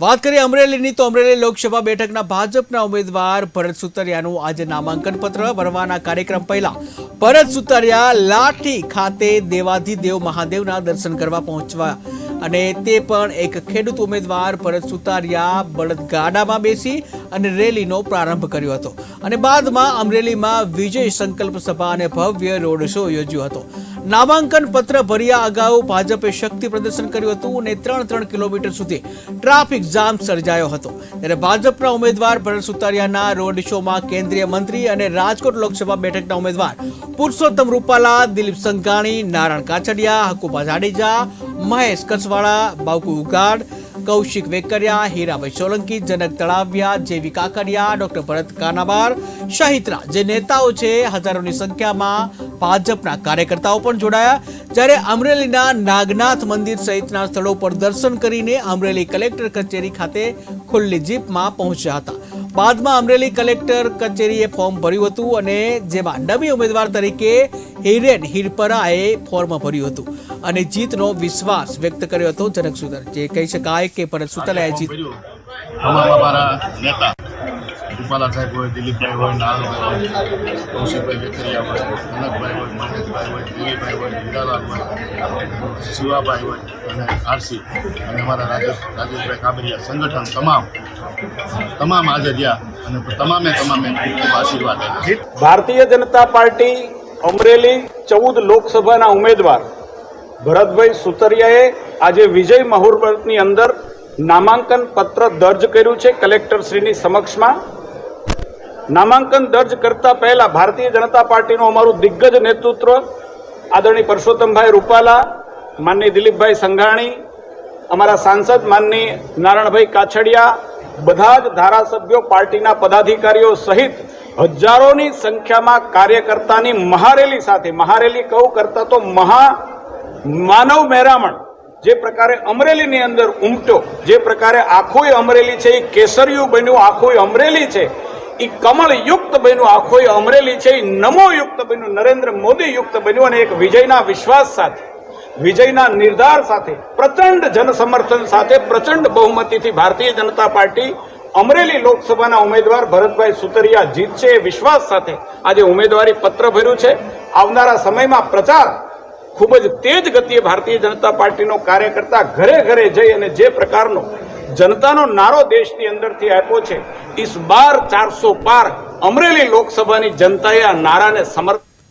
વાત કરીએ અમરેલીની, તો અમરેલી લોકસભા બેઠકના ભાજપના ઉમેદવાર ભરત સુતરિયાનું આજે નામાંકન પત્ર ભરવાના કાર્યક્રમ પહેલા. ભરત સુતરિયા લાઠી ખાતે દેવાધિદેવ મહાદેવના દર્શન કરવા પહોંચવા અને તે પણ એક ખેડૂત ઉમેદવાર ભરત સુતારિયા બળદગાડામાં બેસી અને રેલીનો પ્રારંભ કર્યો હતો. અને બાદમાં અમરેલીમાં વિજય સંકલ્પ સભા અને ભવ્ય રોડ શો યોજ્યો હતો. નામાંકન પત્ર ભર્યા અગાઉ ભાજપે શક્તિ પ્રદર્શન કર્યું હતું અને ત્રણ ત્રણ કિલોમીટર સુધી ટ્રાફિક જામ સર્જાયો હતો. ત્યારે ભાજપના ઉમેદવાર ભરત સુતારિયાના રોડ શોમાં કેન્દ્રીય મંત્રી અને રાજકોટ લોકસભા બેઠકના ઉમેદવાર પુરુષોત્તમ રૂપાલા, દિલીપ સંઘાણી, નારાયણ કાછડિયા, હકુભા જાડેજા, મહેશ કચવાળા બાવકુ ઉગાડ કૌશિક વેકરિયા હીરાભાઈ સોલંકી જનક તળાવિયા જેવી કાકડિયા ડોક્ટર ભરત કાનાબાર, શાહિત્રા, જે નેતાઓ છે, હજારોની સંખ્યામાં ભાજપના કાર્યકર્તાઓ પણ જોડાયા. જ્યારે અમરેલીના નાગનાથ મંદિર સહિતના સ્થળો પર દર્શન કરીને અમરેલી કલેક્ટર કચેરી ખાતે ખુલ્લી જીપમાં પહોંચ્યા હતા. બાદમાં અમરેલી કલેક્ટર કચેરીએ ફોર્મ ભર્યું હતું અને જેમાં નવી ઉમેદવાર તરીકે હિરેન હિરપરાએ ફોર્મ ભર્યું હતું. અને જીતનો વિશ્વાસ વ્યક્ત કર્યો હતો જનક સુધર જે કહી શકાય કે પરત સુતલાએ જીત અમારા અમારા નેતા રૂપાલા સાહેબ હોય દિલીપભાઈ હોય નાલ હોય કૌશિકભાઈ વેકરિયા હોય કનકભાઈ હોય મહેશભાઈ હોય દિલીપભાઈ હોય હીરાલાલ હોય શિવાભાઈ હોય અને આરસી અને અમારા રાજેશ રાજેશભાઈ કાબરિયા. સંગઠન તમામ તમામ હાજર અને તમામે તમામે આશીર્વાદ ભારતીય જનતા પાર્ટી અમરેલી ચૌદ લોકસભાના ઉમેદવાર ભરતભાઈ સુતરિયાએ આજે વિજય મુહૂર્તની અંદર નામાંકન પત્ર દર્જ કર્યું છે કલેક્ટરશ્રીની સમક્ષમાં. નામાંકન દર્જ કરતા પહેલા ભારતીય જનતા પાર્ટીનું અમારું દિગ્ગજ નેતૃત્વ આદરણીય પરસોત્તમભાઈ રૂપાલા માનની દિલીપભાઈ સંઘાણી, અમારા સાંસદ માનની નારાયણભાઈ કાછડિયા બધા જ ધારાસભ્યો પાર્ટીના પદાધિકારીઓ સહિત હજારોની સંખ્યામાં કાર્યકર્તાની મહારેલી સાથે, મહારેલી કહું કરતા તો મહા માનવ મહેરામણ, જે પ્રકારે અમરેલીની અંદર ઉમટ્યો, જે પ્રકારે આખોય અમરેલી છે એ કેસરિયું બન્યું, આખોય અમરેલી છે એ કમળ યુક્ત બન્યું, આખોય અમરેલી છે એ નમોયુક્ત બન્યું, નરેન્દ્ર મોદી યુક્ત બન્યું અને એક વિજયના વિશ્વાસ સાથે વિજયના નિર્ધાર સાથે, પ્રચંડ જનસમર્થન સાથે, પ્રચંડ બહુમતીથી ભારતીય જનતા પાર્ટી અમરેલી લોકસભાના ઉમેદવાર ભરતભાઈ સુતરિયા જીતશે એ વિશ્વાસ સાથે આજે ઉમેદવારી પત્ર ભર્યું છે. આવનારા સમયમાં પ્રચાર ખૂબ જ તેજ ગતિએ ભારતીય જનતા પાર્ટીનો કાર્યકર્તા ઘરે ઘરે જઈ અને જે પ્રકારનો જનતાનો નારો દેશની અંદરથી આપ્યો છે ઇસ બાર ચારસો પાર અમરેલી લોકસભાની જનતાએ આ નારાને સમર્થ